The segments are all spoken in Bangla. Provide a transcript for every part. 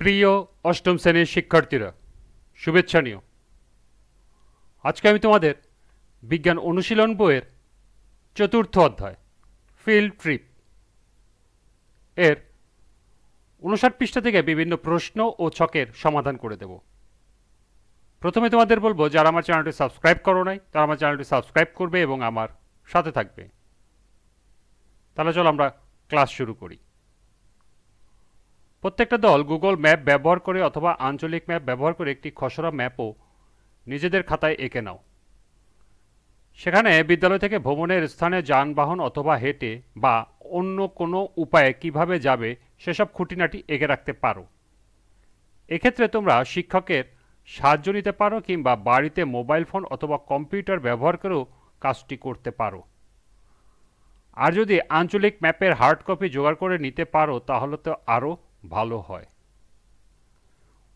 প্রিয় অষ্টম শ্রেণির শিক্ষার্থীরা, শুভেচ্ছা নিও। আজকে আমি তোমাদের বিজ্ঞান অনুশীলন বইয়ের চতুর্থ অধ্যায়, ফিল্ড ট্রিপ এর উনষাট পৃষ্ঠা থেকে বিভিন্ন প্রশ্ন ও ছকের সমাধান করে দেব। প্রথমে তোমাদের বলব, যারা আমার চ্যানেলটি সাবস্ক্রাইব করো নাই, তারা আমার চ্যানেলটি সাবস্ক্রাইব করবে এবং আমার সাথে থাকবে। তাহলে চলো আমরা ক্লাস শুরু করি। প্রত্যেকটা দল গুগল ম্যাপ ব্যবহার করে অথবা আঞ্চলিক ম্যাপ ব্যবহার করে একটি খসড়া ম্যাপও নিজেদের খাতায় এঁকে নাও। সেখানে বিদ্যালয় থেকে ভ্রমণের স্থানে যানবাহন অথবা হেঁটে বা অন্য কোনো উপায়ে কীভাবে যাবে সেসব খুঁটিনাটি এঁকে রাখতে পারো। এক্ষেত্রে তোমরা শিক্ষকের সাহায্য নিতে পারো কিংবা বাড়িতে মোবাইল ফোন অথবা কম্পিউটার ব্যবহার করেও কাজটি করতে পারো। আর যদি আঞ্চলিক ম্যাপের হার্ড কপি জোগাড় করে নিতে পারো তাহলে তো আরও ভালো হয়।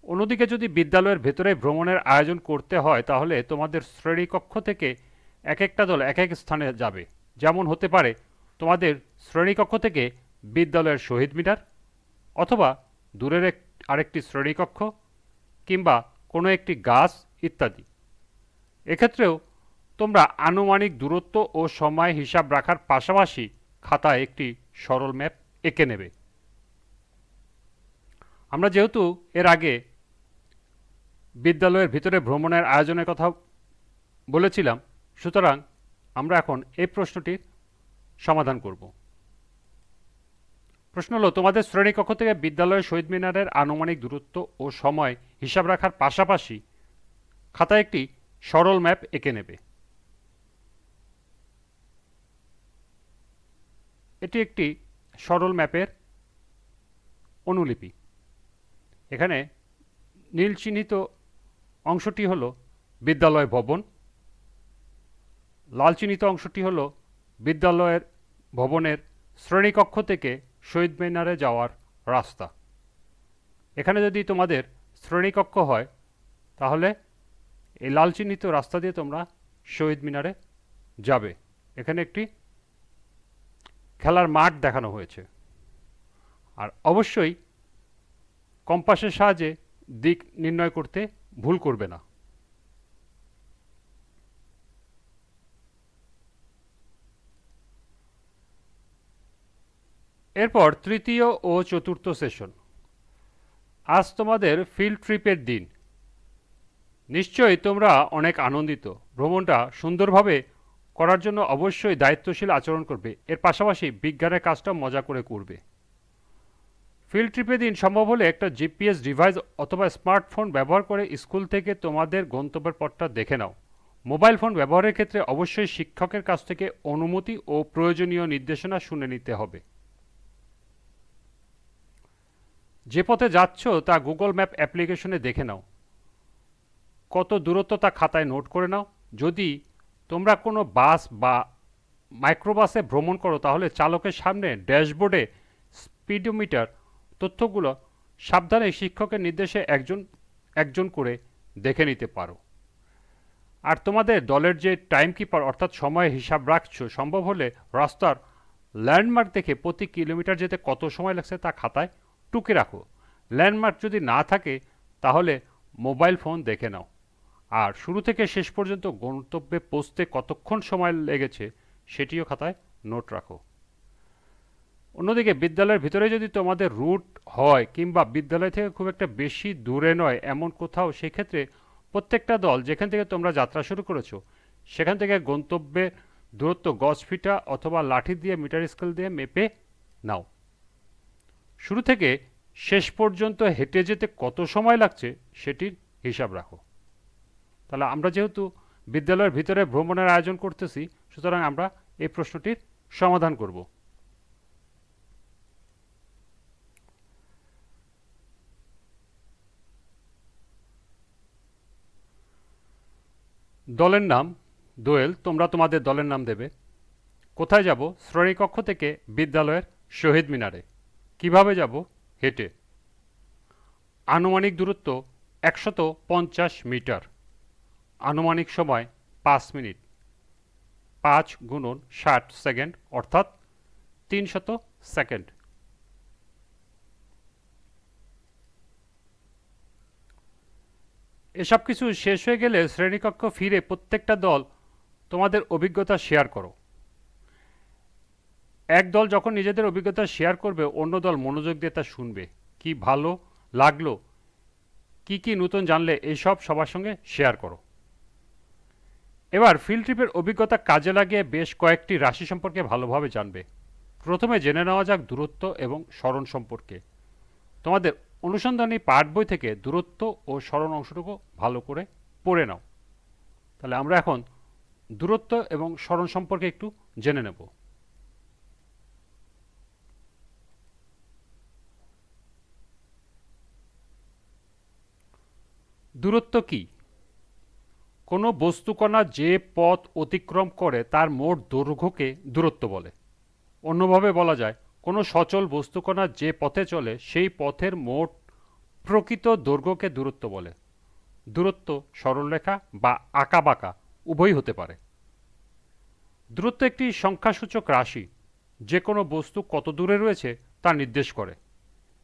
অন্যদিকে যদি বিদ্যালয়ের ভেতরে ভ্রমণের আয়োজন করতে হয়, তাহলে তোমাদের শ্রেণীকক্ষ থেকে এক একটা দল এক এক স্থানে যাবে। যেমন হতে পারে, তোমাদের শ্রেণীকক্ষ থেকে বিদ্যালয়ের শহীদ মিনার, অথবা দূরের এক, আরেকটি শ্রেণীকক্ষ, কিংবা কোনো একটি গাছ ইত্যাদি। এক্ষেত্রেও তোমরা আনুমানিক দূরত্ব ও সময় হিসাব রাখার পাশাপাশি খাতায় একটি সরল ম্যাপ এঁকে নেবে। আমরা যেহেতু এর আগে বিদ্যালয়ের ভিতরে ভ্রমণের আয়োজনের কথা বলেছিলাম, সুতরাং আমরা এখন এই প্রশ্নটির সমাধান করব। প্রশ্ন হলো, তোমাদের শ্রেণীকক্ষ থেকে বিদ্যালয়ের শহীদ মিনারের আনুমানিক দূরত্ব ও সময় হিসাব রাখার পাশাপাশি খাতায় একটি সরল ম্যাপ এঁকে নেবে। এটি একটি সরল ম্যাপের অনুলিপি। এখানে নীল চিহ্নিত অংশটি হলো বিদ্যালয় ভবন, লাল চিহ্নিত অংশটি হলো বিদ্যালয়ের ভবনের শ্রেণীকক্ষ থেকে শহীদ মিনারে যাওয়ার রাস্তা। এখানে যদি তোমাদের শ্রেণীকক্ষ হয়, তাহলে এই লাল চিহ্নিত রাস্তা দিয়ে তোমরা শহীদ মিনারে যাবে। এখানে একটি খেলার মাঠ দেখানো হয়েছে। আর অবশ্যই কম্পাসের সাহায্যে দিক নির্ণয় করতে ভুল করবে না। এরপর তৃতীয় ও চতুর্থ সেশন। আজ তোমাদের ফিল্ড ট্রিপের দিন। নিশ্চয়ই তোমরা অনেক আনন্দিত। ভ্রমণটা সুন্দরভাবে করার জন্য অবশ্যই দায়িত্বশীল আচরণ করবে। এর পাশাপাশি বিজ্ঞানের কাজটা মজা করে করবে। ফিল্ড ট্রিপের দিন সম্ভব হলে একটা জিপিএস ডিভাইস অথবা স্মার্টফোন ব্যবহার করে স্কুল থেকে তোমাদের গন্তব্যের পথটা দেখে নাও। মোবাইল ফোন ব্যবহারের ক্ষেত্রে অবশ্যই শিক্ষকের কাছ থেকে অনুমতি ও প্রয়োজনীয় নির্দেশনা শুনে নিতে হবে। যে পথে যাচ্ছ তা গুগল ম্যাপ অ্যাপ্লিকেশনে দেখে নাও। কত দূরত্ব তা খাতায় নোট করে নাও। যদি তোমরা কোনো বাস বা মাইক্রোবাসে ভ্রমণ করো তাহলে চালকের সামনে ড্যাশবোর্ডে স্পিডোমিটার তথ্যগুলো সাবধানে শিক্ষকের নির্দেশে একজন একজন করে দেখে নিতে পারো। আর তোমাদের দলের যে টাইম কিপার অর্থাৎ সময় হিসাব রাখছো, সম্ভব হলে রাস্তার ল্যান্ডমার্ক দেখে প্রতি কিলোমিটার যেতে কত সময় লাগছে তা খাতায় টুকে রাখো। ল্যান্ডমার্ক যদি না থাকে, তাহলে মোবাইল ফোন দেখে নাও। আর শুরু থেকে শেষ পর্যন্ত গন্তব্যে পৌঁছতে কতক্ষণ সময় লেগেছে, সেটিও খাতায় নোট রাখো। অন্যদিকে বিদ্যালয়ের ভিতরে যদি তোমাদের রুট হয় কিংবা বিদ্যালয় থেকে খুব একটা বেশি দূরে নয়, এমন কোথাও, সেক্ষেত্রে প্রত্যেকটা দল যেখান থেকে তোমরা যাত্রা শুরু করেছ, সেখান থেকে গন্তব্যে দূরত্ব গজ ফিটা অথবা লাঠি দিয়ে, মিটার স্কেল দিয়ে মেপে নাও। শুরু থেকে শেষ পর্যন্ত হেঁটে যেতে কত সময় লাগছে সেটির হিসাব রাখো। তাহলে আমরা যেহেতু বিদ্যালয়ের ভিতরে ভ্রমণের আয়োজন করতেছি, সুতরাং আমরা এই প্রশ্নটির সমাধান করব। দলের নাম, দোয়েল, তোমরা তোমাদের দলের নাম দেবে। কোথায় যাব? শ্রেণীকক্ষ থেকে বিদ্যালয়ের শহীদ মিনারে। কীভাবে যাব? হেঁটে। আনুমানিক দূরত্ব একশত পঞ্চাশ মিটার। আনুমানিক সময় পাঁচ মিনিট। পাঁচ গুণন ষাট সেকেন্ড, অর্থাৎ তিনশত সেকেন্ড। এসব কিছু শেষ হয়ে গেলে শ্রেণীকক্ষ ফিরে প্রত্যেকটা দল তোমাদের অভিজ্ঞতা শেয়ার করো। এক দল যখন নিজেদের অভিজ্ঞতা শেয়ার করবে, অন্য দল মনোযোগ দিয়ে তা শুনবে। কি ভালো লাগল? কি কি নতুন জানলে এসব সবার সঙ্গে শেয়ার করো। এবার ফিল্ড ট্রিপের অভিজ্ঞতা কাজে লাগিয়ে বেশ কয়েকটি রাশি সম্পর্কে ভালোভাবে জানবে। প্রথমে জেনে নেওয়া যাক দূরত্ব এবং স্মরণ সম্পর্কে। তোমাদের অনুসন্ধানী পাঠ বই থেকে দূরত্ব ও স্মরণ অংশটুকু ভালো করে পড়ে নাও। তাহলে আমরা এখন দূরত্ব এবং স্মরণ সম্পর্কে একটু জেনে নেব। দূরত্ব কি? কোনো বস্তুকণা যে পথ অতিক্রম করে তার মোট দৈর্ঘ্যকে দূরত্ব বলে। অন্যভাবে বলা যায় কোনো সচল বস্তুকণা যে পথে চলে, সেই পথের মোট প্রকৃত দৈর্ঘ্যকে দূরত্ব বলে। দূরত্ব সরলরেখা বা আঁকাবাঁকা, উভয়ই হতে পারে। দূরত্ব একটি সংখ্যাসূচক রাশি। যে কোনো বস্তু কত দূরে রয়েছে, তা নির্দেশ করে।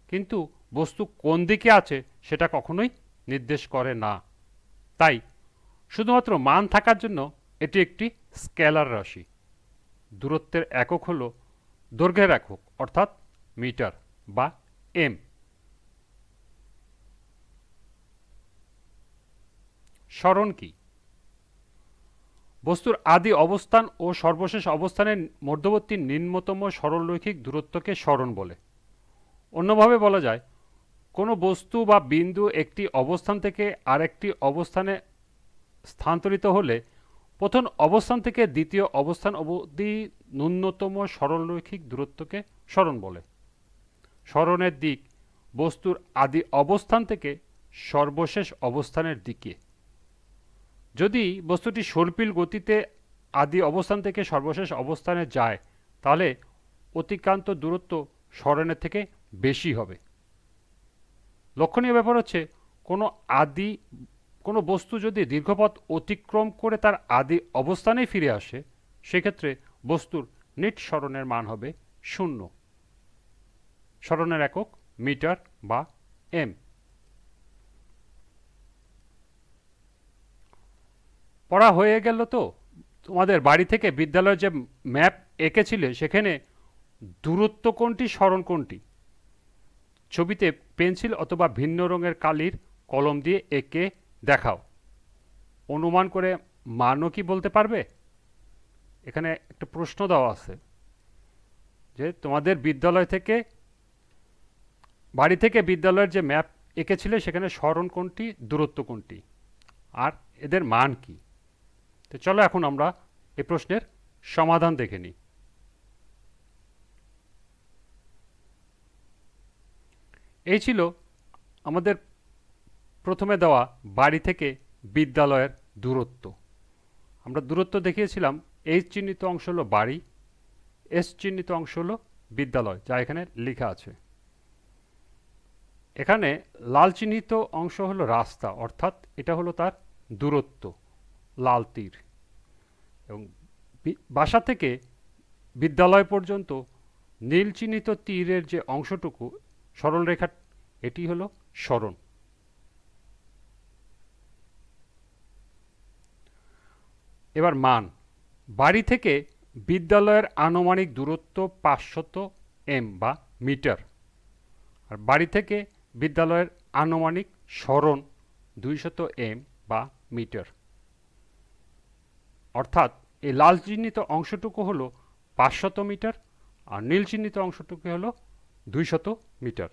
কিন্তু বস্তু কোন দিকে আছে, সেটা কখনোই নির্দেশ করে না। তাই শুধুমাত্র মান থাকার জন্য এটি একটি স্কেলার রাশি। দূরত্বের একক হল দৈর্ঘ্যের একক। অর্থাৎ মিটার বা এম। স্মরণ কি? বস্তুর আদি অবস্থান ও সর্বশেষ অবস্থানের মধ্যবর্তী নিম্নতম সরলরৈখিক দূরত্বকে স্মরণ বলে। অন্যভাবে বলা যায়, কোনো বস্তু বা বিন্দু একটি অবস্থান থেকে আরেকটি অবস্থানে স্থানান্তরিত হলে প্রথম অবস্থান থেকে দ্বিতীয় অবস্থান অবধি ন্যূনতম সরলরৈখিক দূরত্বকে স্মরণ বলে। স্মরণের দিক বস্তুর আদি অবস্থান থেকে সর্বশেষ অবস্থানের দিকে। যদি বস্তুটি সর্পিল গতিতে আদি অবস্থান থেকে সর্বশেষ অবস্থানে যায়, তাহলে অতিক্রান্ত দূরত্ব স্মরণের থেকে বেশি হবে। লক্ষণীয় ব্যাপার হচ্ছে, কোনো আদি, কোনো বস্তু যদি দীর্ঘপথ অতিক্রম করে তার আদি অবস্থানে ফিরে আসে, সেক্ষেত্রে বস্তুর নিট স্মরণের মান হবে শূন্য। স্মরণের একক, মিটার বা এম। পড়া হয়ে গেল তো? তোমাদের বাড়ি থেকে বিদ্যালয়ের যে ম্যাপ এঁকেছিলে, সেখানে দূরত্ব কোনটি, স্মরণ কোনটি? ছবিতে পেন্সিল অথবা ভিন্ন রঙের কালির কলম দিয়ে এঁকে দেখাও। অনুমান করে মানও কি বলতে পারবে? এখানে একটা প্রশ্ন দেওয়া আছে যে, তোমাদের বিদ্যালয় থেকে বাড়ি থেকে বিদ্যালয়ের যে ম্যাপ এঁকেছিলে, সেখানে স্মরণ কোনটি দূরত্ব কোনটি আর এদের মান কি? তো চলো এখন আমরা এই প্রশ্নের সমাধান দেখে নিই। এই ছিল আমাদের প্রথমে দেওয়া বাড়ি থেকে বিদ্যালয়ের দূরত্ব। আমরা দূরত্ব দেখিয়েছিলাম এইচ চিহ্নিত অংশ হলো বাড়ি এস চিহ্নিত অংশ হলো বিদ্যালয়, যা এখানে লেখা আছে। এখানে লাল চিহ্নিত অংশ হলো রাস্তা, অর্থাৎ এটা হলো তার দূরত্ব, লাল তীর। এবং বাসা থেকে বিদ্যালয় পর্যন্ত নীল চিহ্নিত তীরের যে অংশটুকু, সরলরেখা, এটি হলো স্মরণ এবার মান। বাড়ি থেকে বিদ্যালয়ের আনুমানিক দূরত্ব পাঁচশত এম বা মিটার। আর বাড়ি থেকে বিদ্যালয়ের আনুমানিক স্মরণ দুইশত এম বা মিটার। অর্থাৎ এই লাল চিহ্নিত অংশটুকু হলো পাঁচশত মিটার আর নীল চিহ্নিত অংশটুকু হলো দুইশত মিটার।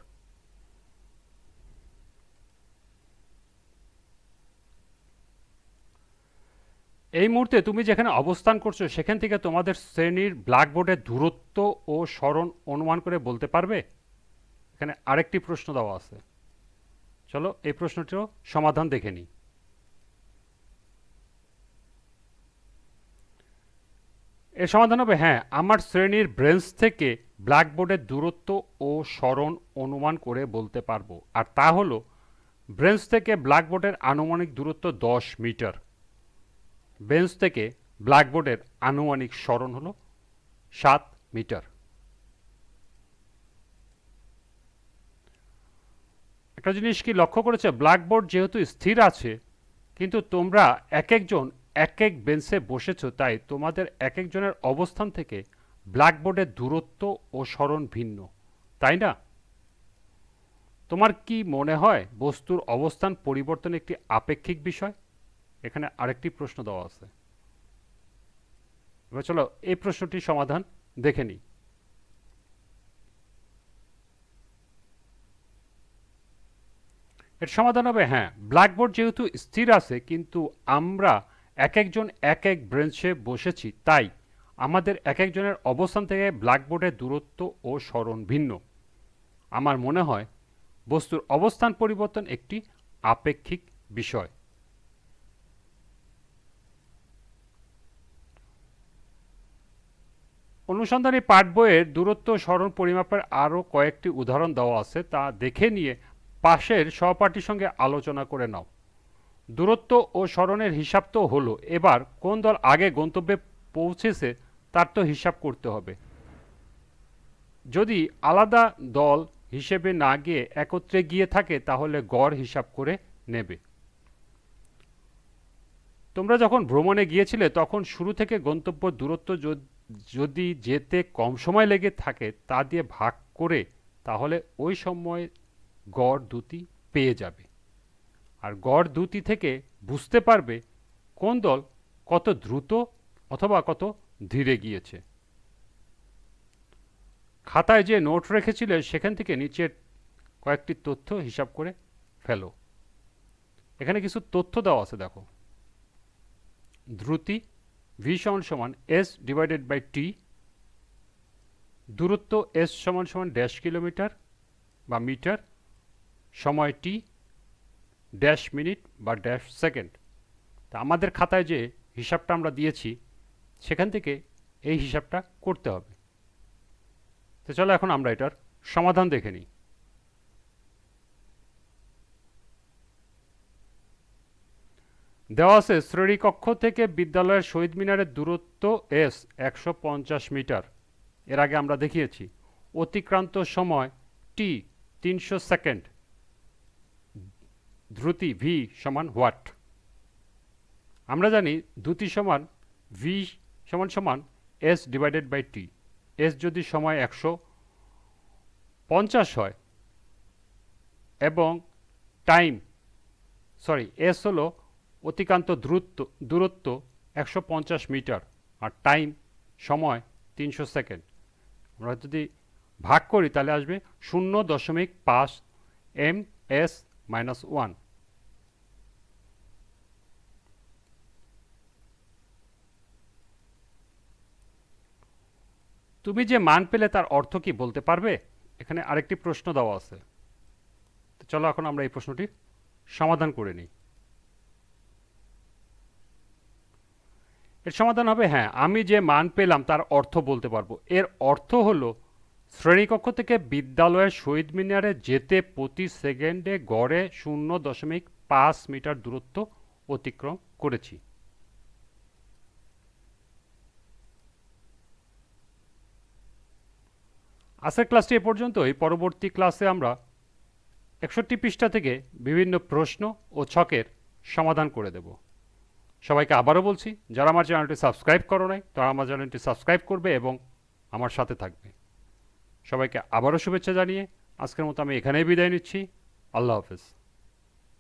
এই মুহূর্তে তুমি যেখানে অবস্থান করছ, সেখান থেকে তোমাদের শ্রেণির ব্ল্যাকবোর্ডের দূরত্ব ও স্মরণ অনুমান করে বলতে পারবে? এখানে আরেকটি প্রশ্ন দেওয়া আছে। চলো এই প্রশ্নটিরও সমাধান দেখে নিই। এর সমাধান হবে হ্যাঁ আমার শ্রেণির ব্রেঞ্চ থেকে ব্ল্যাকবোর্ডের দূরত্ব ও স্মরণ অনুমান করে বলতে পারব। আর তা হলো ব্রেঞ্চ থেকে ব্ল্যাকবোর্ডের আনুমানিক দূরত্ব দশ মিটার। বেঞ্চ থেকে ব্ল্যাকবোর্ডের আনুমানিক স্মরণ হলো সাত মিটার। একটা জিনিস কি লক্ষ্য করেছে? ব্ল্যাকবোর্ড যেহেতু স্থির আছে, কিন্তু তোমরা এক একজন এক এক বেঞ্চে বসেছো, তাই তোমাদের এক একজনের অবস্থান থেকে ব্ল্যাকবোর্ডের দূরত্ব ও স্মরণ ভিন্ন, তাই না? তোমার কি মনে হয় বস্তুর অবস্থান পরিবর্তন একটি আপেক্ষিক বিষয়? এখানে আরেকটি প্রশ্ন দেওয়া আছে। এবার চলো এই প্রশ্নটির সমাধান দেখে নিই। এর সমাধান হবে হ্যাঁ ব্ল্যাকবোর্ড যেহেতু স্থির আছে, কিন্তু আমরা এক একজন এক এক ব্রেঞ্চে বসেছি, তাই আমাদের এক একজনের অবস্থান থেকে ব্ল্যাকবোর্ডের দূরত্ব ও স্মরণ ভিন্ন। আমার মনে হয় বস্তুর অবস্থান পরিবর্তন একটি আপেক্ষিক বিষয়। অনুসন্ধানী পাঠ বইয়ের দূরত্ব স্মরণ পরিমাপের আরও কয়েকটি উদাহরণ দেওয়া আছে, তা দেখে নিয়ে পাশের সহপাঠীর সঙ্গে আলোচনা করে নাও। দূরত্ব ও স্মরণের হিসাব তো হলো। এবার কোন দল আগে গন্তব্যে পৌঁছেছে তার তো হিসাব করতে হবে। যদি আলাদা দল হিসেবে না গিয়ে একত্রে গিয়ে থাকে, তাহলে গড় হিসাব করে নেবে। তোমরা যখন ভ্রমণে গিয়েছিলে, তখন শুরু থেকে গন্তব্য দূরত্ব যদি যেতে কম সময় লেগে থাকে, তা দিয়ে ভাগ করে, তাহলে ওই সময় গড় দুটি পেয়ে যাবে। আর গড় দুটি থেকে বুঝতে পারবে কোন দল কত দ্রুত অথবা কত ধীরে গিয়েছে। খাতায় যে নোট রেখেছিলে সেখান থেকে নিচের কয়েকটি তথ্য হিসাব করে ফেলো। এখানে কিছু তথ্য দেওয়া আছে, দেখো। দ্রুতি ভি সমান সমান এস ডিভাইডেড বাই টি দূরত্ব এস সমান সমান ড্যাশ কিলোমিটার বা মিটার সময় টি ড্যাশ মিনিট বা ড্যাশ সেকেন্ড তা আমাদের খাতায় যে হিসাবটা আমরা দিয়েছি, সেখান থেকে এই হিসাবটা করতে হবে। তো চলো এখন আমরা এটার সমাধান দেখে নিই। দেওয়া আছে, শ্রেণীকক্ষ থেকে বিদ্যালয়ের শহীদ মিনারের দূরত্ব এস একশো পঞ্চাশ মিটার। এর আগে আমরা দেখিয়েছি, অতিক্রান্ত সময় টি তিনশো সেকেন্ড। দ্রুতি ভি সমান হোয়াট আমরা জানি দ্রুতি সমান ভি সমান সমান S divided by T S যদি সময় একশো পঞ্চাশ হয় এবং টাইম সরি এস হলো অতিকান্ত দূরত্ব দূরত্ব একশো পঞ্চাশ মিটার আর টাইম সময় তিনশো সেকেন্ড। আমরা যদি ভাগ করি তাহলে আসবে শূন্য দশমিক পাঁচ এম এস মাইনাস ওয়ান। তুমি যে মান পেলে তার অর্থ কি বলতে পারবে? এখানে আরেকটি প্রশ্ন দেওয়া আছে। তো চলো এখন আমরা এই প্রশ্নটি সমাধান করে নিই। এর সমাধান হবে হ্যাঁ আমি যে মান পেলাম তার অর্থ বলতে পারব। এর অর্থ হলো শ্রেণীকক্ষ থেকে বিদ্যালয়ের শহীদ মিনারে যেতে প্রতি সেকেন্ডে গড়ে শূন্য দশমিক পাঁচ মিটার দূরত্ব অতিক্রম করেছি। আজকের ক্লাসটি এ পর্যন্তই। পরবর্তী ক্লাসে আমরা একষট্টি পৃষ্ঠা থেকে বিভিন্ন প্রশ্ন ও ছকের সমাধান করে দেব। সবাইকে আবারও বলছি, যারা আমার চ্যানেলটি সাবস্ক্রাইব করো নাই, তারা আমার চ্যানেলটি সাবস্ক্রাইব করবে এবং আমার সাথে থাকবে। সবাইকে আবারও শুভেচ্ছা জানিয়ে আজকের মতো আমি এখানেই বিদায় নিচ্ছি। আল্লাহ হাফেজ।